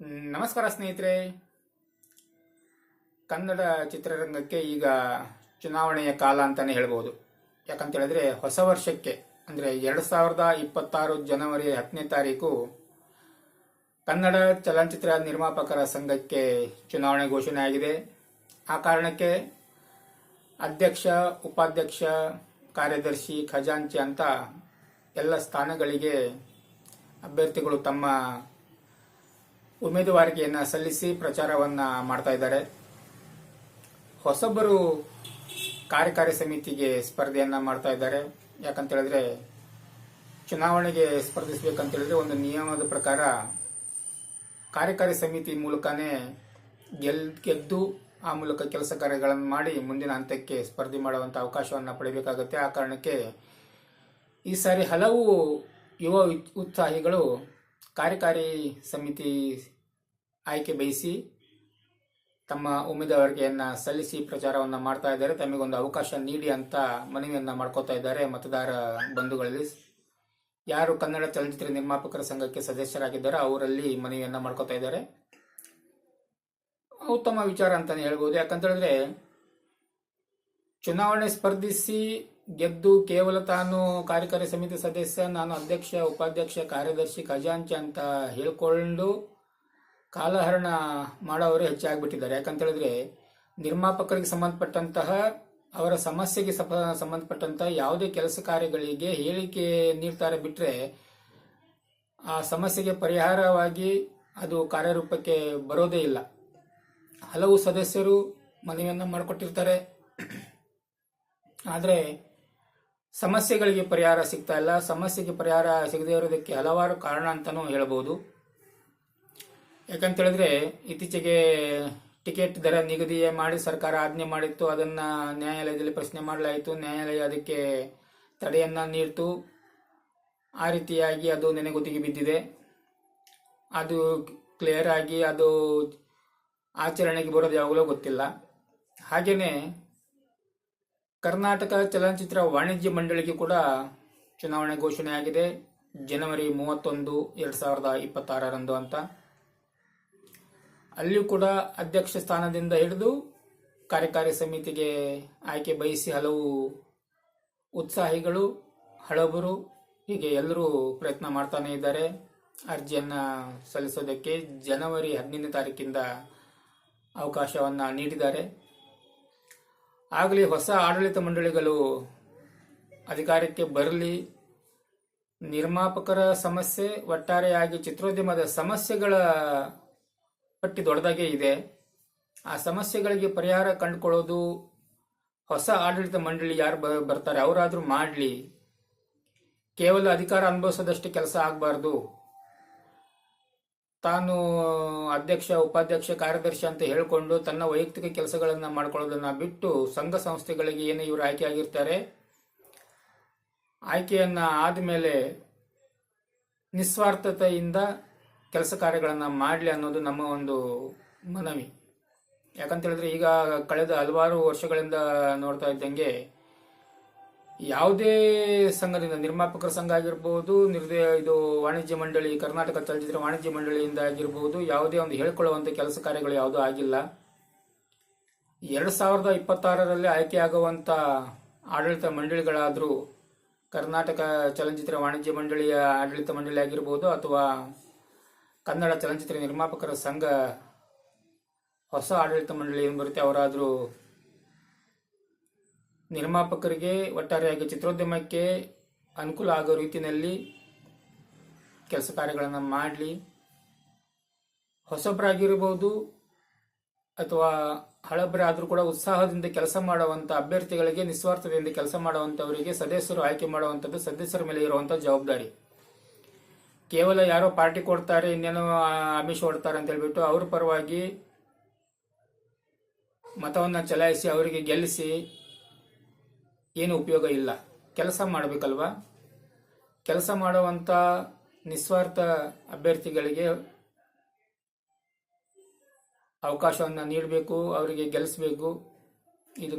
ನಮಸ್ಕಾರ ಸ್ನೇಹಿತರೆ. ಕನ್ನಡ ಚಿತ್ರರಂಗಕ್ಕೆ ಈಗ ಚುನಾವಣೆಯ ಕಾಲ ಅಂತಾನೆ ಹೇಳ್ಬೋದು. ಯಾಕಂತ ಹೇಳಿದ್ರೆ ಹೊಸ ವರ್ಷಕ್ಕೆ, ಅಂದ್ರೆ ಎರಡ್ ಸಾವಿರದ ಇಪ್ಪತ್ತಾರು ಜನವರಿ ಹತ್ತನೇ ತಾರೀಕು ಕನ್ನಡ ಚಲನಚಿತ್ರ ನಿರ್ಮಾಪಕರ ಸಂಘಕ್ಕೆ ಚುನಾವಣೆ ಘೋಷಣೆ ಆಗಿದೆ. ಆ ಕಾರಣಕ್ಕೆ ಅಧ್ಯಕ್ಷ, ಉಪಾಧ್ಯಕ್ಷ, ಕಾರ್ಯದರ್ಶಿ ಖಜಾಂಚಿ ಅಂತ ಎಲ್ಲ ಸ್ಥಾನಗಳಿಗೆ ಅಭ್ಯರ್ಥಿಗಳು ತಮ್ಮ ಉಮೇದುವಾರಿಕೆಯನ್ನ ಸಲ್ಲಿಸಿ ಪ್ರಚಾರವನ್ನ ಮಾಡ್ತಾ ಇದ್ದಾರೆ. ಹೊಸೊಬ್ಬರು ಕಾರ್ಯಕಾರಿ ಸಮಿತಿಗೆ ಸ್ಪರ್ಧೆಯನ್ನ ಮಾಡ್ತಾ ಇದ್ದಾರೆ. ಯಾಕಂತ ಹೇಳಿದ್ರೆ ಚುನಾವಣೆಗೆ ಸ್ಪರ್ಧಿಸಬೇಕಂತ ಹೇಳಿದ್ರೆ ಒಂದು ನಿಯಮದ ಪ್ರಕಾರ ಕಾರ್ಯಕಾರಿ ಸಮಿತಿ ಮೂಲಕನೇ ಗೆಲ್, ಗೆದ್ದು ಆ ಮೂಲಕ ಕೆಲಸ ಕಾರ್ಯಗಳನ್ನು ಮಾಡಿ ಮುಂದಿನ ಹಂತಕ್ಕೆ ಸ್ಪರ್ಧೆ ಮಾಡುವಂತ ಅವಕಾಶವನ್ನು ಪಡೆಯಬೇಕಾಗುತ್ತೆ ಆ ಕಾರಣಕ್ಕೆ ಈ ಸಾರಿ ಹಲವು ಯುವ ಉತ್ಸಾಹಿಗಳು ಕಾರ್ಯಕಾರಿ ಸಮಿತಿ ಆಯ್ಕೆ ಬಯಸಿ ತಮ್ಮ ಉಮೇದುವಾರಿಕೆಯನ್ನ ಸಲ್ಲಿಸಿ ಪ್ರಚಾರವನ್ನ ಮಾಡ್ತಾ ಇದ್ದಾರೆ. ತಮಗೊಂದು ಅವಕಾಶ ನೀಡಿ ಅಂತ ಮನವಿಯನ್ನ ಮಾಡ್ಕೋತಾ ಇದ್ದಾರೆ ಮತದಾರ ಬಂಧುಗಳಲ್ಲಿ. ಯಾರು ಕನ್ನಡ ಚಲನಚಿತ್ರ ನಿರ್ಮಾಪಕರ ಸಂಘಕ್ಕೆ ಸದಸ್ಯರಾಗಿದ್ದಾರೋ ಅವರಲ್ಲಿ ಮನವಿಯನ್ನ ಮಾಡ್ಕೋತಾ ಇದ್ದಾರೆ. ಉತ್ತಮ ವಿಚಾರ ಅಂತಲೇ ಹೇಳ್ಬೋದು. ಯಾಕಂತ ಹೇಳಿದ್ರೆ, ಚುನಾವಣೆ ಸ್ಪರ್ಧಿಸಿ ಗೆದ್ದು ಕೇವಲ ತಾನು ಕಾರ್ಯಕಾರಿ ಸಮಿತಿ ಸದಸ್ಯ, ನಾನು ಅಧ್ಯಕ್ಷ, ಉಪಾಧ್ಯಕ್ಷ, ಕಾರ್ಯದರ್ಶಿ ಖಜಾಂಚಿ ಅಂತ ಹೇಳ್ಕೊಂಡು ಕಾಲಹರಣ ಮಾಡೋವರೇ ಹೆಚ್ಚಾಗಿಬಿಟ್ಟಿದ್ದಾರೆ. ಯಾಕಂತ ಹೇಳಿದ್ರೆ ನಿರ್ಮಾಪಕರಿಗೆ ಸಂಬಂಧಪಟ್ಟಂತಹ, ಅವರ ಸಮಸ್ಯೆಗೆ ಸಂಬಂಧಪಟ್ಟಂತಹ ಯಾವುದೇ ಕೆಲಸ ಕಾರ್ಯಗಳಿಗೆ ಹೇಳಿಕೆ ನೀಡ್ತಾರೆ ಬಿಟ್ಟರೆ ಆ ಸಮಸ್ಯೆಗೆ ಪರಿಹಾರವಾಗಿ ಅದು ಕಾರ್ಯರೂಪಕ್ಕೆ ಬರೋದೇ ಇಲ್ಲ. ಹಲವು ಸದಸ್ಯರು ಮನವಿಯನ್ನು ಮಾಡಿಕೊಟ್ಟಿರ್ತಾರೆ. ಆದರೆ ಸಮಸ್ಯೆಗಳಿಗೆ ಪರಿಹಾರ ಸಿಗ್ತಾ ಇಲ್ಲ. ಸಮಸ್ಯೆಗೆ ಪರಿಹಾರ ಸಿಗದೇ ಇರೋದಕ್ಕೆ ಹಲವಾರು ಕಾರಣ ಅಂತಲೂ ಹೇಳ್ಬೋದು. ಯಾಕಂತ ಹೇಳಿದ್ರೆ ಇತ್ತೀಚೆಗೆ ಟಿಕೆಟ್ ದರ ನಿಗದಿ ಮಾಡಿ ಸರ್ಕಾರ ಆಜ್ಞೆ ಮಾಡಿತ್ತು. ಅದನ್ನ ನ್ಯಾಯಾಲಯದಲ್ಲಿ ಪ್ರಶ್ನೆ ಮಾಡಲಾಯಿತು. ನ್ಯಾಯಾಲಯ ಅದಕ್ಕೆ ತಡೆಯನ್ನ ನೀಡ್ತು. ಆ ರೀತಿಯಾಗಿ ಅದು ನೆನೆಗುದಿಗೆ ಬಿದ್ದಿದೆ. ಅದು ಕ್ಲಿಯರ್ ಆಗಿ ಅದು ಆಚರಣೆಗೆ ಬರೋದು ಯಾವಾಗಲೂ ಗೊತ್ತಿಲ್ಲ. ಹಾಗೇನೆ ಕರ್ನಾಟಕ ಚಲನಚಿತ್ರ ವಾಣಿಜ್ಯ ಮಂಡಳಿಗೆ ಕೂಡ ಚುನಾವಣೆ ಘೋಷಣೆಯಾಗಿದೆ. ಜನವರಿ ಮೂವತ್ತೊಂದು, ಎರಡು ಸಾವಿರದ ಇಪ್ಪತ್ತಾರರಂದು ಅಂತ. ಅಲ್ಲಿಯೂ ಕೂಡ ಅಧ್ಯಕ್ಷ ಸ್ಥಾನದಿಂದ ಹಿಡಿದು ಕಾರ್ಯಕಾರಿ ಸಮಿತಿಗೆ ಆಯ್ಕೆ ಬಯಸಿ ಹಲವು ಉತ್ಸಾಹಿಗಳು, ಹಳಬರು ಹೀಗೆ ಎಲ್ಲರೂ ಪ್ರಯತ್ನ ಮಾಡ್ತಾನೆ ಇದ್ದಾರೆ. ಅರ್ಜಿಯನ್ನು ಸಲ್ಲಿಸೋದಕ್ಕೆ ಜನವರಿ ಹದಿನೈದನೇ ತಾರೀಕಿಂದ ಅವಕಾಶವನ್ನು ನೀಡಿದ್ದಾರೆ. ಆಗಲಿ ಹೊಸ ಆಡಳಿತ ಮಂಡಳಿಗಳು ಅಧಿಕಾರಕ್ಕೆ ಬರಲಿ, ನಿರ್ಮಾಪಕರ ಸಮಸ್ಯೆ ಒಟ್ಟಾರೆಯಾಗಿ ಚಿತ್ರೋದ್ಯಮದ ಸಮಸ್ಯೆಗಳ ಪಟ್ಟಿ ದೊಡ್ಡದಾಗೇ ಇದೆ. ಆ ಸಮಸ್ಯೆಗಳಿಗೆ ಪರಿಹಾರ ಕಂಡುಕೊಳ್ಳೋದು ಹೊಸ ಆಡಳಿತ ಮಂಡಳಿ ಯಾರು ಬರ್ತಾರೆ, ಅವರಾದರೂ ಮಾಡಲಿ. ಕೇವಲ ಅಧಿಕಾರ ಅನುಭವಿಸೋದಷ್ಟು ಕೆಲಸ ಆಗಬಾರ್ದು. ತಾನು ಅಧ್ಯಕ್ಷ, ಉಪಾಧ್ಯಕ್ಷ, ಕಾರ್ಯದರ್ಶಿ ಅಂತ ಹೇಳಿಕೊಂಡು ತನ್ನ ವೈಯಕ್ತಿಕ ಕೆಲಸಗಳನ್ನು ಮಾಡ್ಕೊಳ್ಳೋದನ್ನು ಬಿಟ್ಟು ಸಂಘ ಸಂಸ್ಥೆಗಳಿಗೆ ಏನು ಇವರು ಆಯ್ಕೆ ಆಗಿರ್ತಾರೆ, ಆಯ್ಕೆಯನ್ನ ಆದ್ಮೇಲೆ ನಿಸ್ವಾರ್ಥತೆಯಿಂದ ಕೆಲಸ ಕಾರ್ಯಗಳನ್ನು ಮಾಡಲಿ ಅನ್ನೋದು ನಮ್ಮ ಒಂದು ಮನವಿ. ಯಾಕಂತ ಹೇಳಿದ್ರೆ ಈಗ ಕಳೆದ ಹಲವಾರು ವರ್ಷಗಳಿಂದ ನೋಡ್ತಾ ಇದ್ದಂಗೆ ಯಾವುದೇ ಸಂಘದಿಂದ, ನಿರ್ಮಾಪಕರ ಸಂಘ ಆಗಿರ್ಬೋದು, ನಿರ್ದೇ, ಇದು ವಾಣಿಜ್ಯ ಮಂಡಳಿ, ಕರ್ನಾಟಕ ಚಲನಚಿತ್ರ ವಾಣಿಜ್ಯ ಮಂಡಳಿಯಿಂದ ಆಗಿರ್ಬೋದು, ಯಾವುದೇ ಒಂದು ಹೇಳ್ಕೊಳ್ಳುವಂಥ ಕೆಲಸ ಕಾರ್ಯಗಳು ಯಾವುದೂ ಆಗಿಲ್ಲ. ಎರಡು ಸಾವಿರದ ಇಪ್ಪತ್ತಾರರಲ್ಲಿ ಆಯ್ಕೆಯಾಗುವಂಥ ಆಡಳಿತ ಮಂಡಳಿಗಳಾದರೂ ಕರ್ನಾಟಕ ಚಲನಚಿತ್ರ ವಾಣಿಜ್ಯ ಮಂಡಳಿಯ ಆಡಳಿತ ಮಂಡಳಿ ಆಗಿರ್ಬೋದು, ಅಥವಾ ಕನ್ನಡ ಚಲನಚಿತ್ರ ನಿರ್ಮಾಪಕರ ಸಂಘ ಹೊಸ ಆಡಳಿತ ಮಂಡಳಿ ಏನು ಬರುತ್ತೆ, ಅವರಾದರೂ ನಿರ್ಮಾಪಕರಿಗೆ ಒಟ್ಟಾರೆಯಾಗಿ ಚಿತ್ರೋದ್ಯಮಕ್ಕೆ ಅನುಕೂಲ ಆಗೋ ರೀತಿಯಲ್ಲಿ ಕೆಲಸ ಕಾರ್ಯಗಳನ್ನು ಮಾಡಲಿ. ಹೊಸಬರಾಗಿರ್ಬೋದು ಅಥವಾ ಹಳಬರಾದರೂ ಕೂಡ ಉತ್ಸಾಹದಿಂದ ಕೆಲಸ ಮಾಡುವಂಥ ಅಭ್ಯರ್ಥಿಗಳಿಗೆ ನಿಸ್ವಾರ್ಥದಿಂದ ಕೆಲಸ ಮಾಡುವಂಥವರಿಗೆ ಸದಸ್ಯರು ಆಯ್ಕೆ ಮಾಡುವಂಥದ್ದು ಸದಸ್ಯರ ಮೇಲೆ ಇರುವಂಥ ಜವಾಬ್ದಾರಿ. ಕೇವಲ ಯಾರೋ ಪಾರ್ಟಿ ಕೊಡ್ತಾರೆ, ಇನ್ನೇನೋ ಆಮಿಷ ಹೊಡ್ತಾರೆ ಅಂತ ಹೇಳ್ಬಿಟ್ಟು ಅವ್ರ ಪರವಾಗಿ ಮತವನ್ನು ಚಲಾಯಿಸಿ, ಅವರಿಗೆ ಗೆಲ್ಲಿಸಿ ಏನು ಉಪಯೋಗ ಇಲ್ಲ. ಕೆಲಸ ಮಾಡಬೇಕಲ್ವಾ? ಕೆಲಸ ಮಾಡುವಂತ ನಿಸ್ವಾರ್ಥ ಅಭ್ಯರ್ಥಿಗಳಿಗೆ ಅವಕಾಶವನ್ನ ನೀಡಬೇಕು ಅವರಿಗೆ ಗೆಲ್ಲಿಸಬೇಕು ಇದು